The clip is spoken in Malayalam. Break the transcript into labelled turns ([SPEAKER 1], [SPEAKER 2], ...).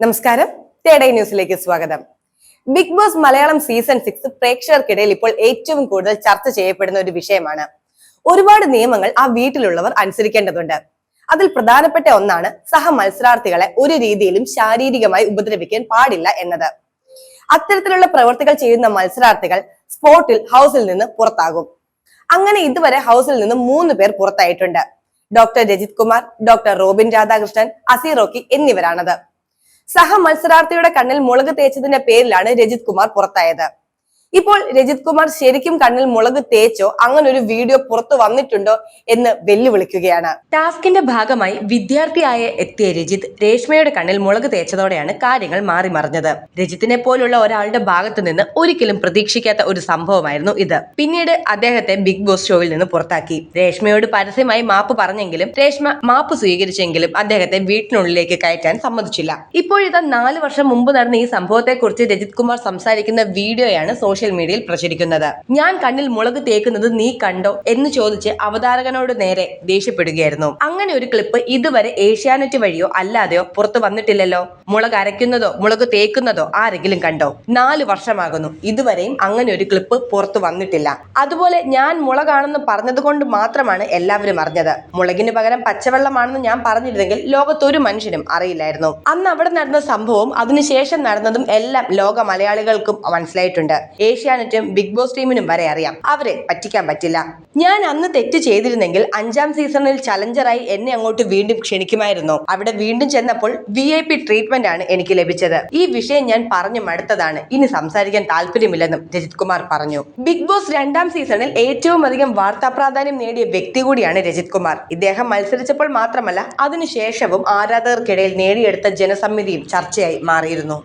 [SPEAKER 1] നമസ്കാരം. തേടൈ ന്യൂസിലേക്ക് സ്വാഗതം. Bigg Boss Malayalam season six പ്രേക്ഷകർക്കിടയിൽ ഇപ്പോൾ ഏറ്റവും കൂടുതൽ ചർച്ച ചെയ്യപ്പെടുന്ന ഒരു വിഷയമാണ്. ഒരുപാട് നിയമങ്ങൾ ആ വീട്ടിലുള്ളവർ അനുസരിക്കേണ്ടതുണ്ട്. അതിൽ പ്രധാനപ്പെട്ട ഒന്നാണ് സഹ മത്സരാർത്ഥികളെ ഒരു രീതിയിലും ശാരീരികമായി ഉപദ്രവിക്കാൻ പാടില്ല എന്നത്. അത്തരത്തിലുള്ള പ്രവൃത്തികൾ ചെയ്യുന്ന മത്സരാർത്ഥികൾ സ്പോർട്ടിൽ ഹൗസിൽ നിന്ന് പുറത്താകും. അങ്ങനെ ഇതുവരെ ഹൗസിൽ നിന്ന് മൂന്ന് പേർ പുറത്തായിട്ടുണ്ട്. Doctor Rajith Kumar doctor Robin Radhakrishnan അസീറോക്കി എന്നിവരാണത്. സഹ മത്സരാർത്ഥിയുടെ കണ്ണിൽ മുളക് തേച്ചതിന്റെ പേരിലാണ് രജിത് കുമാർ പുറത്തായത്. ഇപ്പോൾ രജിത് കുമാർ ശരിക്കും കണ്ണിൽ മുളക് തേച്ചോ? അങ്ങനെ ഒരു വീഡിയോ പുറത്തു വന്നിട്ടുണ്ടോ എന്ന് വെല്ലുവിളിക്കുകയാണ്.
[SPEAKER 2] ടാസ്കിന്റെ ഭാഗമായി വിദ്യാർത്ഥിയായ എത്തിയ രജിത് രേഷ്മയുടെ കണ്ണിൽ മുളക് തേച്ചതോടെയാണ് കാര്യങ്ങൾ മാറി മറിഞ്ഞത്. രജിത്തിനെ പോലുള്ള ഒരാളുടെ ഭാഗത്തു നിന്ന് ഒരിക്കലും പ്രതീക്ഷിക്കാത്ത ഒരു സംഭവമായിരുന്നു ഇത്. പിന്നീട് അദ്ദേഹത്തെ ബിഗ് ബോസ് ഷോയിൽ നിന്ന് പുറത്താക്കി. രേഷ്മയോട് പരസ്യമായി മാപ്പ് പറഞ്ഞെങ്കിലും രേഷ്മ മാപ്പ് സ്വീകരിച്ചെങ്കിലും അദ്ദേഹത്തെ വീട്ടിനുള്ളിലേക്ക് കയറ്റാൻ സമ്മതിച്ചില്ല. ഇപ്പോഴിതാ നാല് വർഷം മുമ്പ് നടന്ന ഈ സംഭവത്തെക്കുറിച്ച് രജിത് കുമാർ സംസാരിക്കുന്ന വീഡിയോയാണ് സോഷ്യൽ മീഡിയയിൽ പ്രചരിക്കുന്നത്. ഞാൻ കണ്ണിൽ മുളക് തേക്കുന്നത് നീ കണ്ടോ എന്ന് ചോദിച്ച് അവതാരകനോട് നേരെ ദേഷ്യപ്പെടുകയായിരുന്നു. അങ്ങനെ ഒരു ക്ലിപ്പ് ഇതുവരെ ഏഷ്യാനെറ്റ് വഴിയോ അല്ലാതെയോ പുറത്തു വന്നിട്ടില്ലല്ലോ. മുളക് അരയ്ക്കുന്നതോ മുളക് തേക്കുന്നതോ ആരെങ്കിലും കണ്ടോ? നാല് വർഷമാകുന്നു. ഇതുവരെയും അങ്ങനെ ഒരു ക്ലിപ്പ് പുറത്തു വന്നിട്ടില്ല. അതുപോലെ ഞാൻ മുളകാണെന്ന് പറഞ്ഞതുകൊണ്ട് മാത്രമാണ് എല്ലാവരും അറിഞ്ഞത്. മുളകിന് പകരം പച്ചവെള്ളമാണെന്ന് ഞാൻ പറഞ്ഞിരുന്നെങ്കിൽ ലോകത്തൊരു മനുഷ്യനും അറിയില്ലായിരുന്നു. അന്ന് അവിടെ നടന്ന സംഭവം അതിനുശേഷം നടന്നതും എല്ലാം ലോക മലയാളികൾക്കും മനസ്സിലായിട്ടുണ്ട്. ഏഷ്യാനെറ്റും ബിഗ് ബോസ് ടീമിനും വരെ അറിയാം. അവരെ പറ്റിക്കാൻ പറ്റില്ല. ഞാൻ അന്ന് തെറ്റ് ചെയ്തിരുന്നെങ്കിൽ അഞ്ചാം സീസണിൽ ചലഞ്ചറായി എന്നെ അങ്ങോട്ട് വീണ്ടും ക്ഷണിക്കുമായിരുന്നു. അവിടെ വീണ്ടും ചെന്നപ്പോൾ വി ഐ പി ട്രീറ്റ്മെന്റ് ആണ് എനിക്ക് ലഭിച്ചത്. ഈ വിഷയം ഞാൻ പറഞ്ഞു മടുത്തതാണ്. ഇനി സംസാരിക്കാൻ താല്പര്യമില്ലെന്നും രജിത് കുമാർ പറഞ്ഞു. ബിഗ് ബോസ് രണ്ടാം സീസണിൽ ഏറ്റവും അധികം വാർത്താ പ്രാധാന്യം നേടിയ വ്യക്തി കൂടിയാണ് രജിത് കുമാർ. ഇദ്ദേഹം മത്സരിച്ചപ്പോൾ മാത്രമല്ല അതിനുശേഷവും ആരാധകർക്കിടയിൽ നേടിയെടുത്ത ജനസമ്മിതിയും ചർച്ചയായി മാറിയിരുന്നു.